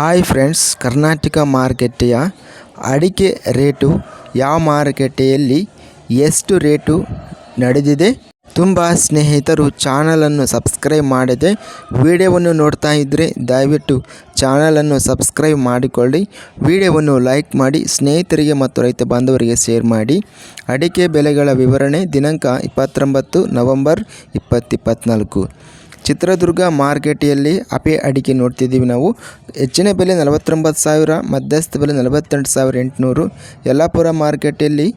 Hi friends Karnataka ಮಾರುಕಟ್ಟೆಯ ಅಡಿಕೆ rate ಯಾವ ಮಾರುಕಟ್ಟೆಯಲ್ಲಿ ಎಷ್ಟು ರೇಟು ನಡೆದಿದೆ? ತುಂಬ ಸ್ನೇಹಿತರು ಚಾನಲನ್ನು ಸಬ್ಸ್ಕ್ರೈಬ್ ಮಾಡದೆ ವಿಡಿಯೋವನ್ನು ನೋಡ್ತಾ ಇದ್ದರೆ ದಯವಿಟ್ಟು ಚಾನಲನ್ನು ಸಬ್ಸ್ಕ್ರೈಬ್ ಮಾಡಿಕೊಳ್ಳಿ. ವಿಡಿಯೋವನ್ನು ಲೈಕ್ ಮಾಡಿ, ಸ್ನೇಹಿತರಿಗೆ ಮತ್ತು ರೈತ ಬಾಂಧವರಿಗೆ ಶೇರ್ ಮಾಡಿ. ಅಡಿಕೆ ಬೆಲೆಗಳ ವಿವರಣೆ ದಿನಾಂಕ ಇಪ್ಪತ್ತೊಂಬತ್ತು ನವಂಬರ್ ಇಪ್ಪತ್ತಿಪ್ಪತ್ನಾಲ್ಕು ಚಿತ್ರದುರ್ಗ ಮಾರ್ಕೆಟಿಯಲ್ಲಿ ಅಪೆ ಅಡಿಕೆ ನೋಡ್ತಿದ್ದೀವಿ ನಾವು. ಹೆಚ್ಚಿನ ಬೆಲೆ ನಲವತ್ತೊಂಬತ್ತು ಸಾವಿರ, ಮಧ್ಯಸ್ಥ ಬೆಲೆ ನಲವತ್ತೆಂಟು ಸಾವಿರ ಎಂಟುನೂರು. ಯಲ್ಲಾಪುರ ಮಾರ್ಕೆಟಲ್ಲಿ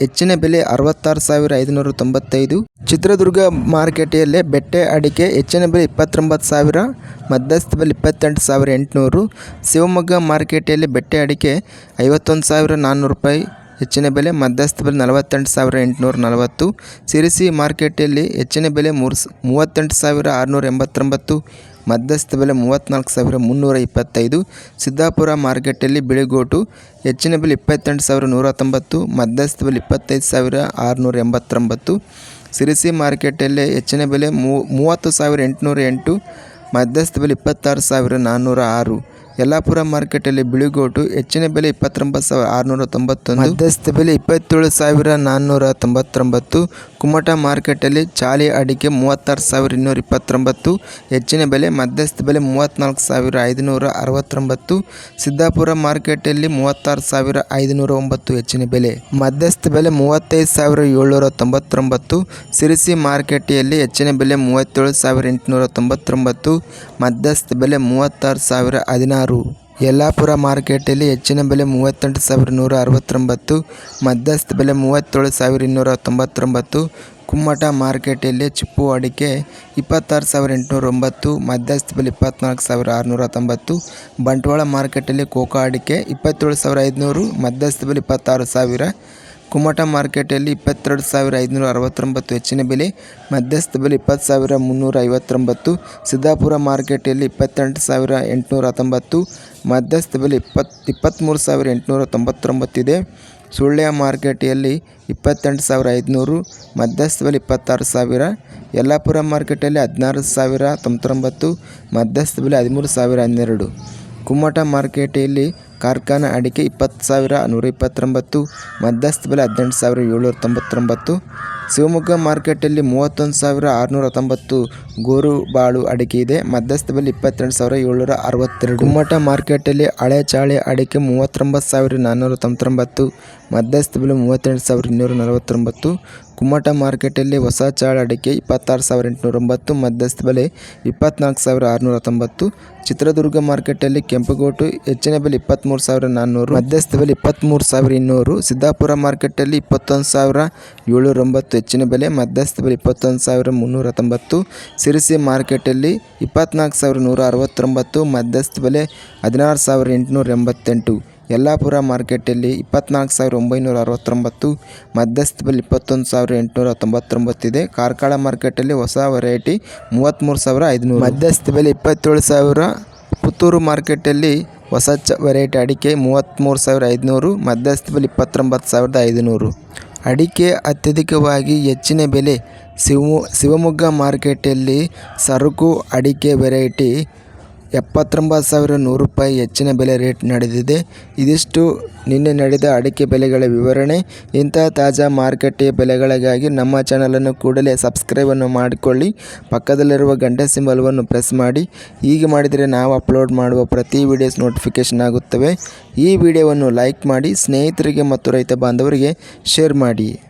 ಹೆಚ್ಚಿನ ಬೆಲೆ ಅರವತ್ತಾರು ಸಾವಿರ ಐದುನೂರ ತೊಂಬತ್ತೈದು. ಚಿತ್ರದುರ್ಗ ಮಾರ್ಕೆಟಿಯಲ್ಲೇ ಬೆಟ್ಟೆ ಅಡಿಕೆ ಹೆಚ್ಚಿನ ಬೆಲೆ ಇಪ್ಪತ್ತೊಂಬತ್ತು ಸಾವಿರ, ಮಧ್ಯಸ್ಥ ಬೆಲೆ ಇಪ್ಪತ್ತೆಂಟು ಸಾವಿರ ಎಂಟುನೂರು. ಶಿವಮೊಗ್ಗ ಮಾರ್ಕೆಟಲ್ಲಿ ಬೆಟ್ಟೆ ಅಡಿಕೆ ಐವತ್ತೊಂದು ಸಾವಿರ ನಾನ್ನೂರು ರೂಪಾಯಿ. ಹೆಚ್ಚಿನ ಬೆಲೆ ಮಧ್ಯಸ್ಥ ಬೆಲೆ ನಲವತ್ತೆಂಟು ಸಾವಿರ ಎಂಟುನೂರ ನಲವತ್ತು. ಸಿರಿಸಿ ಮಾರ್ಕೆಟಲ್ಲಿ ಹೆಚ್ಚಿನ ಬೆಲೆ ಮೂರು ಮೂವತ್ತೆಂಟು ಸಾವಿರ ಆರುನೂರ ಎಂಬತ್ತೊಂಬತ್ತು. ಮಧ್ಯಸ್ಥ ಬೆಲೆ ಮೂವತ್ತ್ನಾಲ್ಕು ಸಾವಿರ ಮುನ್ನೂರ ಇಪ್ಪತ್ತೈದು. ಸಿದ್ದಾಪುರ ಮಾರ್ಕೆಟಲ್ಲಿ ಬಿಳಿಗೋಟು ಹೆಚ್ಚಿನ ಬೆಲೆ ಇಪ್ಪತ್ತೆಂಟು ಸಾವಿರ ನೂರ ತೊಂಬತ್ತು ಮಧ್ಯಸ್ಥ ಬೆಲೆ ಇಪ್ಪತ್ತೈದು ಸಾವಿರ ಆರುನೂರ ಎಂಬತ್ತೊಂಬತ್ತು. ಸಿರಿಸಿ ಮಾರ್ಕೆಟಲ್ಲಿ ಹೆಚ್ಚಿನ ಬೆಲೆ ಮೂವತ್ತು ಸಾವಿರ ಎಂಟುನೂರ ಎಂಟು. ಮಧ್ಯಸ್ಥ ಬೆಲೆ ಇಪ್ಪತ್ತಾರು ಸಾವಿರ ನಾನ್ನೂರ ಆರು. ಯಲ್ಲಾಪುರ ಮಾರ್ಕೆಟಲ್ಲಿ ಬಿಳಿಗೋಟು, ಹೆಚ್ಚಿನ ಬೆಲೆ ಇಪ್ಪತ್ತೊಂಬತ್ತು ಸಾವಿರ ಆರುನೂರ ತೊಂಬತ್ತೊಂದು ಮಧ್ಯಸ್ಥ ಬೆಲೆ ಇಪ್ಪತ್ತೇಳು ಸಾವಿರ ನಾನ್ನೂರ ತೊಂಬತ್ತೊಂಬತ್ತು ಕುಮಟ ಮಾರ್ಕೆಟಲ್ಲಿ ಚಾಲಿ ಅಡಿಕೆ ಮೂವತ್ತಾರು ಸಾವಿರ ಇನ್ನೂರ ಇಪ್ಪತ್ತೊಂಬತ್ತು ಹೆಚ್ಚಿನ ಬೆಲೆ ಮಧ್ಯಸ್ಥ ಬೆಲೆ ಮೂವತ್ತ್ನಾಲ್ಕು ಸಾವಿರ ಐದುನೂರ ಅರವತ್ತೊಂಬತ್ತು ಸಿದ್ದಾಪುರ ಮಾರ್ಕೆಟಲ್ಲಿ ಮೂವತ್ತಾರು ಸಾವಿರ ಐದುನೂರ ಒಂಬತ್ತು ಹೆಚ್ಚಿನ ಬೆಲೆ. ಮಧ್ಯಸ್ಥ ಬೆಲೆ ಮೂವತ್ತೈದು ಸಾವಿರ ಏಳ್ನೂರ ತೊಂಬತ್ತೊಂಬತ್ತು ಸಿರಿಸಿ ಮಾರ್ಕೆಟಿಯಲ್ಲಿ ಹೆಚ್ಚಿನ ಬೆಲೆ ಮೂವತ್ತೇಳು ಸಾವಿರ ಎಂಟುನೂರ ತೊಂಬತ್ತೊಂಬತ್ತು ಮಧ್ಯಸ್ಥ ಬೆಲೆ ಮೂವತ್ತಾರು ಸಾವಿರ ಹದಿನಾರು ಯಲ್ಲಾಪುರ ಮಾರ್ಕೆಟಲ್ಲಿ ಹೆಚ್ಚಿನ ಬೆಲೆ ಮೂವತ್ತೆಂಟು ಸಾವಿರ ನೂರ ಅರವತ್ತೊಂಬತ್ತು, ಮಧ್ಯಸ್ಥ ಬೆಲೆ ಮೂವತ್ತೇಳು ಸಾವಿರ ಇನ್ನೂರ ತೊಂಬತ್ತೊಂಬತ್ತು, ಕುಮ್ಮಟ ಮಾರ್ಕೆಟಲ್ಲಿ ಚಿಪ್ಪು ಅಡಿಕೆ ಇಪ್ಪತ್ತಾರು ಸಾವಿರ ಎಂಟುನೂರ ಒಂಬತ್ತು, ಮಧ್ಯಸ್ಥ ಬೆಲೆ ಇಪ್ಪತ್ನಾಲ್ಕು ಸಾವಿರ ಆರುನೂರ ತೊಂಬತ್ತು, ಬಂಟ್ವಾಳ ಮಾರ್ಕೆಟಲ್ಲಿ ಕೋಕೋ ಅಡಿಕೆ ಇಪ್ಪತ್ತೇಳು ಸಾವಿರ ಐದುನೂರು, ಮಧ್ಯಸ್ಥ ಬೆಲೆ ಇಪ್ಪತ್ತಾರು ಸಾವಿರ. ಕುಮಟ ಮಾರ್ಕೆಟಲ್ಲಿ ಇಪ್ಪತ್ತೆರಡು ಸಾವಿರ ಐದುನೂರ ಅರವತ್ತೊಂಬತ್ತು ಹೆಚ್ಚಿನ ಬೆಲೆ, ಮಧ್ಯಸ್ಥ ಬೆಲೆ ಇಪ್ಪತ್ತು ಸಾವಿರ ಮುನ್ನೂರ ಐವತ್ತೊಂಬತ್ತು, ಸಿದ್ದಾಪುರ ಮಾರ್ಕೆಟಲ್ಲಿ ಇಪ್ಪತ್ತೆಂಟು ಸಾವಿರ ಎಂಟುನೂರ ಹತ್ತೊಂಬತ್ತು, ಮಧ್ಯಸ್ಥ ಬೆಲೆ ಇಪ್ಪತ್ತು, ಇಪ್ಪತ್ತ್ಮೂರು ಸಾವಿರ ಎಂಟುನೂರ ತೊಂಬತ್ತೊಂಬತ್ತಿದೆ ಸುಳ್ಯ ಮಾರ್ಕೆಟಲ್ಲಿ ಇಪ್ಪತ್ತೆಂಟು ಸಾವಿರ ಐದುನೂರು, ಮಧ್ಯಸ್ಥ ಬೆಲೆ ಇಪ್ಪತ್ತಾರು ಸಾವಿರ, ಯಲ್ಲಾಪುರ ಮಾರ್ಕೆಟಲ್ಲಿ ಹದಿನಾರು ಸಾವಿರ ತೊಂಬತ್ತೊಂಬತ್ತು, ಮಧ್ಯಸ್ಥ ಬೆಲೆ ಹದಿಮೂರು ಸಾವಿರ ಹನ್ನೆರಡು. ಕುಮ್ಮಟ ಮಾರುಕಟ್ಟೆಯಲ್ಲಿ ಕಾರ್ಖಾನೆ ಅಡಿಕೆ ಇಪ್ಪತ್ತು ಸಾವಿರ ನೂರ ಇಪ್ಪತ್ತೊಂಬತ್ತು ಮಧ್ಯಸ್ಥ ಬೆಲೆ ಹದಿನೆಂಟು ಸಾವಿರ ಏಳ್ನೂರ ತೊಂಬತ್ತೊಂಬತ್ತು ಶಿವಮೊಗ್ಗ ಮಾರ್ಕೆಟಲ್ಲಿ ಮೂವತ್ತೊಂದು ಸಾವಿರ ಆರುನೂರ ಹತ್ತೊಂಬತ್ತು ಗೋರು ಬಾಳು ಅಡಿಕೆ ಇದೆ. ಮಧ್ಯಸ್ಥ ಬೆಲೆ ಇಪ್ಪತ್ತೆರಡು ಸಾವಿರ ಏಳ್ನೂರ ಅರವತ್ತೆರಡು. ಗುಮ್ಮಟ ಮಾರ್ಕೆಟಲ್ಲಿ ಹಳೆ ಚಾಳೆ ಅಡಿಕೆ ಮೂವತ್ತೊಂಬತ್ತು ಸಾವಿರ ನಾನ್ನೂರ ತೊಂಬತ್ತೊಂಬತ್ತು. ಮಧ್ಯಸ್ಥ ಬೆಲೆ ಮೂವತ್ತೆರಡು ಸಾವಿರ ಇನ್ನೂರ ನಲವತ್ತೊಂಬತ್ತು. ಕುಮ್ಮಟ ಮಾರ್ಕೆಟಲ್ಲಿ ಹೊಸ ಚಾಳೆ ಅಡಿಕೆ ಇಪ್ಪತ್ತಾರು ಸಾವಿರ ಎಂಟುನೂರ ಒಂಬತ್ತು. ಮಧ್ಯಸ್ಥ ಬೆಲೆ ಇಪ್ಪತ್ನಾಲ್ಕು ಸಾವಿರ ಆರುನೂರ ತೊಂಬತ್ತು ಚಿತ್ರದುರ್ಗ ಮಾರ್ಕೆಟಲ್ಲಿ ಕೆಂಪುಗೋಟು, ಹೆಚ್ಚಿನ ಬೆಲೆ ಇಪ್ಪತ್ತ್ಮೂರು ಸಾವಿರ ನಾನ್ನೂರು. ಮಧ್ಯಸ್ಥ ಬೆಲೆ ಇಪ್ಪತ್ತ್ಮೂರು ಸಾವಿರ ಇನ್ನೂರು. ಸಿದ್ದಾಪುರ ಮಾರ್ಕೆಟಲ್ಲಿ ಇಪ್ಪತ್ತೊಂದು ಸಾವಿರ ಏಳ್ನೂರ ಒಂಬತ್ತು. ಹೆಚ್ಚಿನ ಬೆಲೆ, ಮಧ್ಯಸ್ಥ ಬೆಲೆ ಇಪ್ಪತ್ತೊಂದು ಸಾವಿರ ಮುನ್ನೂರ ತೊಂಬತ್ತು, ಸಿರಿಸಿ ಮಾರ್ಕೆಟಲ್ಲಿ ಇಪ್ಪತ್ನಾಲ್ಕು ಸಾವಿರ ನೂರ ಅರವತ್ತೊಂಬತ್ತು, ಮಧ್ಯಸ್ಥ ಬೆಲೆ ಹದಿನಾರು ಸಾವಿರ ಎಂಟುನೂರ ಎಂಬತ್ತೆಂಟು, ಯಲ್ಲಾಪುರ ಮಾರ್ಕೆಟಲ್ಲಿ ಇಪ್ಪತ್ನಾಲ್ಕು ಸಾವಿರ ಒಂಬೈನೂರ ಅರವತ್ತೊಂಬತ್ತು, ಮಧ್ಯಸ್ಥ ಬೆಲೆ ಇಪ್ಪತ್ತೊಂದು ಸಾವಿರ ಎಂಟುನೂರ ತೊಂಬತ್ತೊಂಬತ್ತಿದೆ ಕಾರ್ಕಳ ಮಾರ್ಕೆಟಲ್ಲಿ ಹೊಸ ವೆರೈಟಿ ಮೂವತ್ತ್ಮೂರು ಸಾವಿರ ಐದುನೂರು. ಮಧ್ಯಸ್ಥ ಬೆಲೆ ಇಪ್ಪತ್ತೇಳು ಸಾವಿರ. ಪುತ್ತೂರು ಮಾರ್ಕೆಟಲ್ಲಿ ಹೊಸ ಚ ವೆರೈಟಿ ಅಡಿಕೆ ಮೂವತ್ತ್ಮೂರು ಸಾವಿರ ಐದುನೂರು, ಮಧ್ಯಸ್ಥ ಬೆಲೆ ಇಪ್ಪತ್ತೊಂಬತ್ತು ಸಾವಿರದ ಐದುನೂರು. ಅಡಿಕೆ ಅತ್ಯಧಿಕವಾಗಿ ಹೆಚ್ಚಿನ ಬೆಲೆ ಶಿವ ಶಿವಮೊಗ್ಗ ಮಾರ್ಕೆಟಲ್ಲಿ ಸರಕು ಅಡಿಕೆ ವೆರೈಟಿ ಎಪ್ಪತ್ತೊಂಬತ್ತು ಸಾವಿರ ನೂರು ರೂಪಾಯಿ ಹೆಚ್ಚಿನ ಬೆಲೆ ರೇಟ್ ನಡೆದಿದೆ. ಇದಿಷ್ಟು ನಿನ್ನೆ ನಡೆದ ಅಡಿಕೆ ಬೆಲೆಗಳ ವಿವರಣೆ. ಇಂತಹ ತಾಜಾ ಮಾರುಕಟ್ಟೆಯ ಬೆಲೆಗಳಿಗಾಗಿ ನಮ್ಮ ಚಾನಲನ್ನು ಕೂಡಲೇ ಸಬ್ಸ್ಕ್ರೈಬನ್ನು ಮಾಡಿಕೊಳ್ಳಿ. ಪಕ್ಕದಲ್ಲಿರುವ ಗಂಟೆ ಸಿಂಬಲ್ವನ್ನು ಪ್ರೆಸ್ ಮಾಡಿ. ಹೀಗೆ ಮಾಡಿದರೆ ನಾವು ಅಪ್ಲೋಡ್ ಮಾಡುವ ಪ್ರತಿ ವಿಡಿಯೋಸ್ ನೋಟಿಫಿಕೇಷನ್ ಆಗುತ್ತವೆ. ಈ ವಿಡಿಯೋವನ್ನು ಲೈಕ್ ಮಾಡಿ, ಸ್ನೇಹಿತರಿಗೆ ಮತ್ತು ರೈತ ಬಾಂಧವರಿಗೆ ಶೇರ್ ಮಾಡಿ.